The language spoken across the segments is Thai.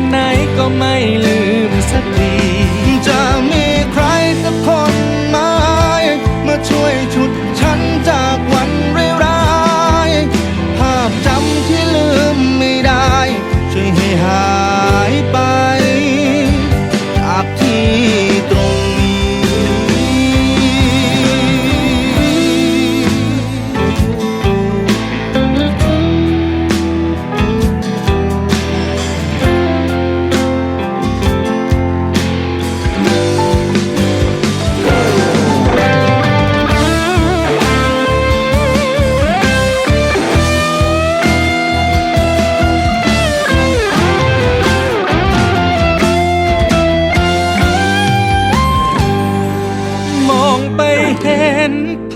นไหนก็ไม่ลืมสักทีจะมีใครสักคนไหมมาช่วยชุดฉันจากวันร้ายภาพจำที่ลืมไม่ได้ ช่วยให้หายไป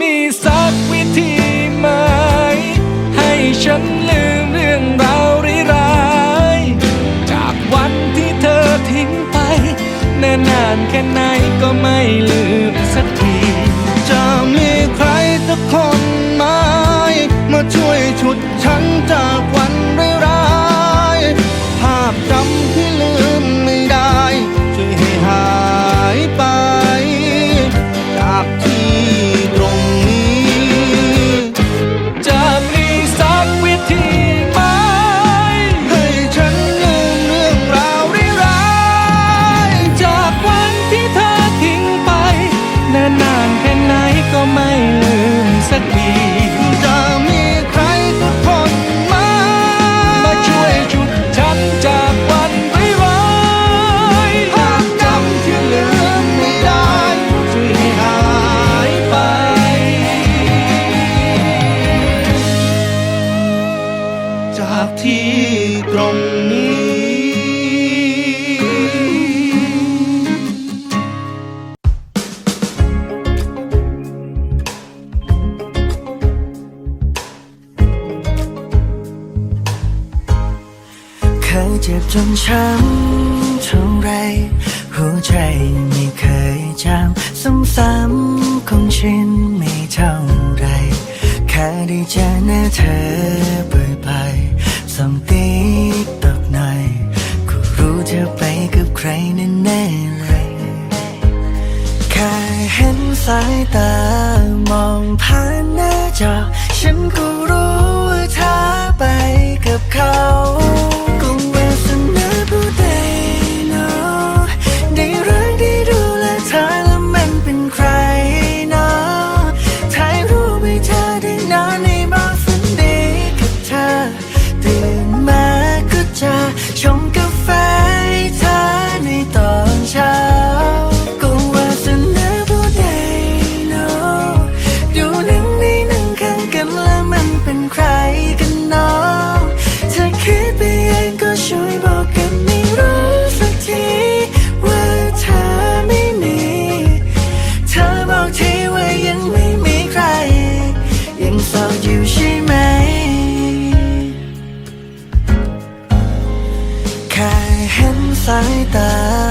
มีสักวิธีไหม ให้ฉันลืมเรื่องราวร้ายๆจากวันที่เธอทิ้งไป แน่นานแค่ไหนก็ไม่ลืม ช้ำเท่าไร หัวใจไม่เคยจำซ้ำๆคงชินไม่เท่าไร แค่ได้เจอหน้าเธอ สายตา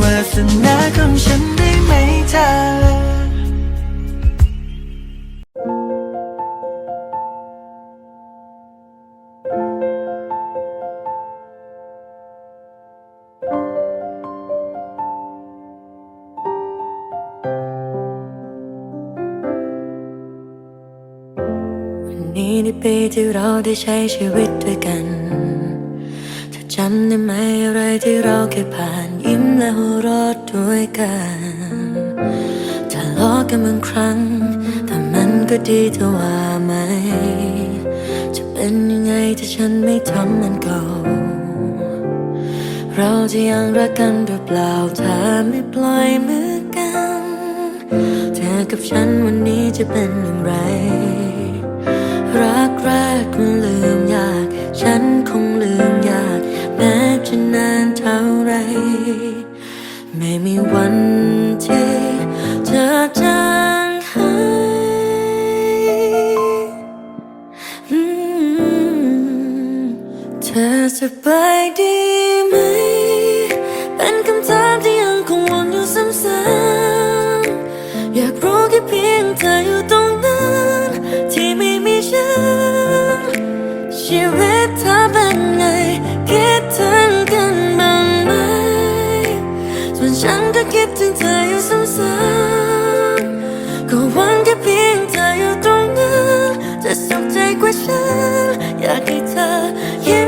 วาสนาของฉันได้ไหมเธอนี้ในปีที่เราได้ใช้ชีวิตด้วยกัน จำได้ไหมอะไรที่เราเคยผ่านยิ้มและหัวรอดด้วยกันทะเลาะกันบางครั้ง แต่มันก็ดีถ้าว่าไหม จะเป็นยังไงถ้าฉันไม่ทำมันเก่า เราจะยังรักกันหรือเปล่าถ้าไม่ปล่อยมือกันเธอกับฉันวันนี้จะเป็นอย่างไร รักแรกมัน yeah.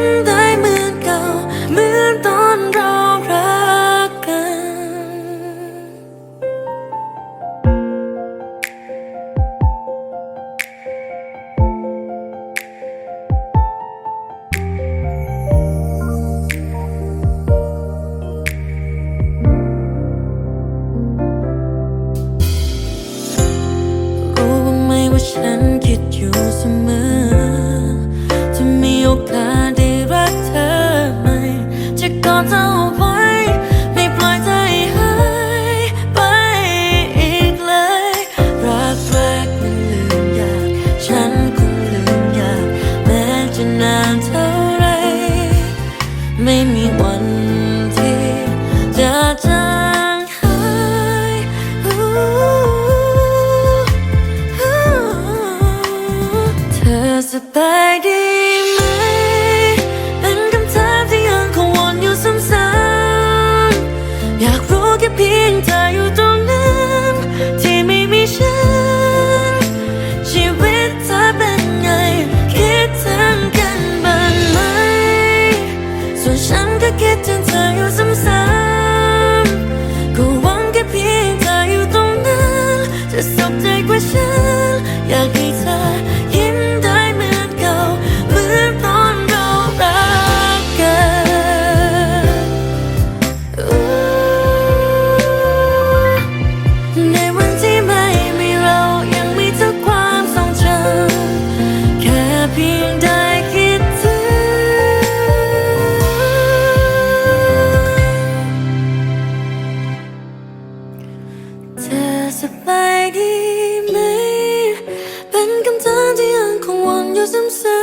ซ้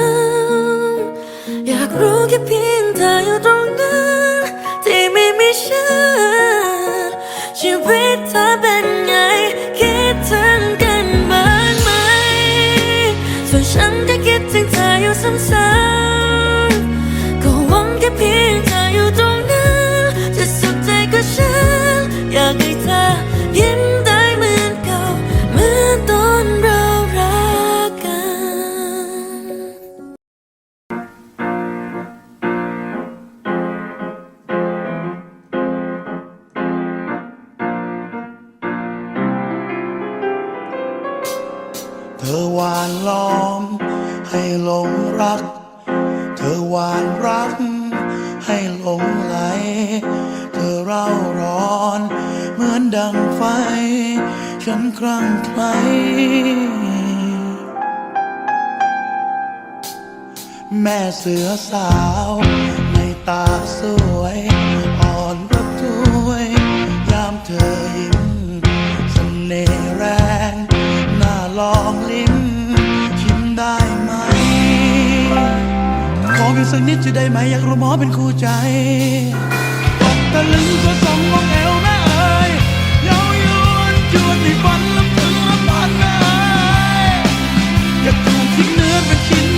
ำๆอยากรู้แค่เพียง นั้นดังไฟ ฉันคลั่งใครแม่เสือสาวในตาสวย อ่อนระทวย ยามเธอยิ้มเสน่ห์แรง น่าลองลิ้มชิมได้ไหม ขอเพียงสักนิดจะได้ไหม อยากรู้หมอเป็นคู่ใจตกตะลึงก็สองมองแอ ยวนในฝันลำพึงรำพันไปกระตูที่เนื้อเป็นชิ้น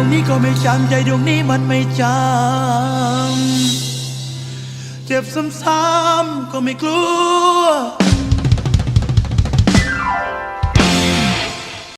วงนี้ก็ไม่จำใจดวงนี้มันไม่จำเจ็บซ้ำๆก็ไม่กลัว